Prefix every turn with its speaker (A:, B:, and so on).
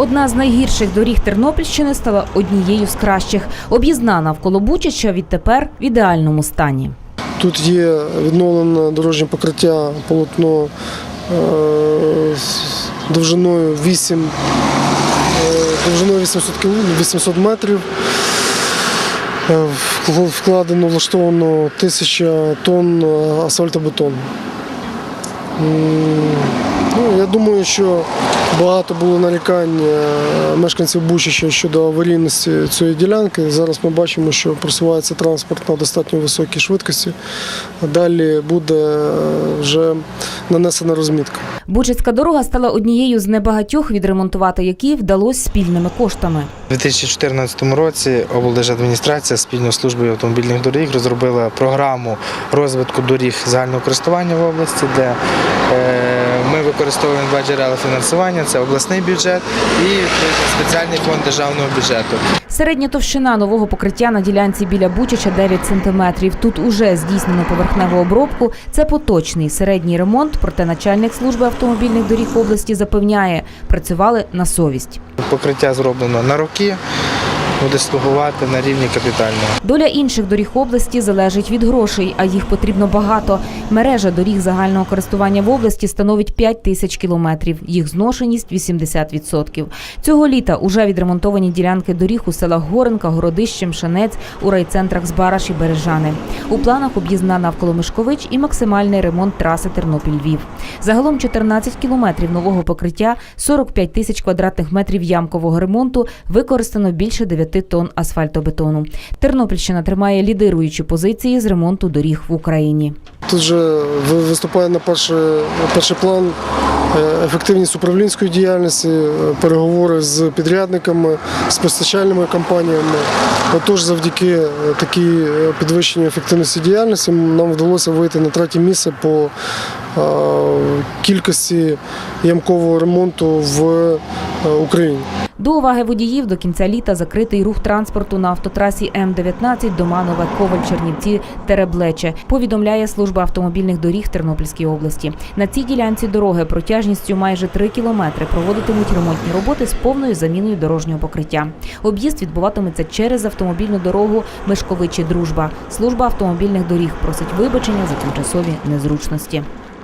A: Одна з найгірших доріг Тернопільщини стала однією з кращих. Об'їзна навколо Бучача відтепер в ідеальному стані.
B: Тут є відновлене дорожнє покриття полотно е, довжиною 8, е, довжиною 800, кіл- 800 метрів. Е, вкл- Вкладено, влаштовано 1000 тонн асфальтобетону. Ну, я думаю, що багато було нарікань е, мешканців Бучича щодо аварійності цієї ділянки. Зараз ми бачимо, що просувається транспорт на достатньо високій швидкості. Далі буде е, вже нанесена розмітка.
A: Бучацька дорога стала однією з небагатьох, відремонтувати які вдалося спільними коштами.
C: У 2014 році облдержадміністрація спільно з службою автомобільних доріг розробила програму розвитку доріг загального користування в області, де е, використовуємо два джерела фінансування: це обласний бюджет і спеціальний фонд державного бюджету.
A: Середня товщина нового покриття на ділянці біля Бучача 9 сантиметрів. Тут уже здійснено поверхневу обробку. Це поточний середній ремонт. Проте начальник служби автомобільних доріг області запевняє, працювали на совість.
C: Покриття зроблено на роки, буде слугувати на рівні капітального.
A: Доля інших доріг області залежить від грошей, а їх потрібно багато. Мережа доріг загального користування в області становить 5 тисяч кілометрів. Їх зношеність 80%. Цього літа уже відремонтовані ділянки доріг у селах Горенка, Городище, Мшанець, у райцентрах Збараш і Бережани. У планах об'їзна навколо Мишкович і максимальний ремонт траси Тернопіль-Львів. Загалом 14 кілометрів нового покриття, 45 тисяч квадратних метрів ямкового ремонту, використано більше 9 тонн асфальтобетону. Тернопільщина тримає лідируючі позиції з ремонту доріг в Україні.
B: Тут же ви- виступає на перший, перший план е, ефективність управлінської діяльності, е, переговори з підрядниками, з постачальними компаніями. Отож, завдяки е, такій підвищенню ефективності діяльності нам вдалося вийти на третє місце по кількості ямкового ремонту в Україні.
A: До уваги водіїв до кінця літа закритий рух транспорту на автотрасі М-19 Доманове Коваль Чернівці Тереблече. Повідомляє служба автомобільних доріг Тернопільської області. На цій ділянці дороги протяжністю майже 3 кілометри проводитимуть ремонтні роботи з повною заміною дорожнього покриття. Об'їзд відбуватиметься через автомобільну дорогу Мишковичі Дружба. Служба автомобільних доріг просить вибачення за тимчасові незручності.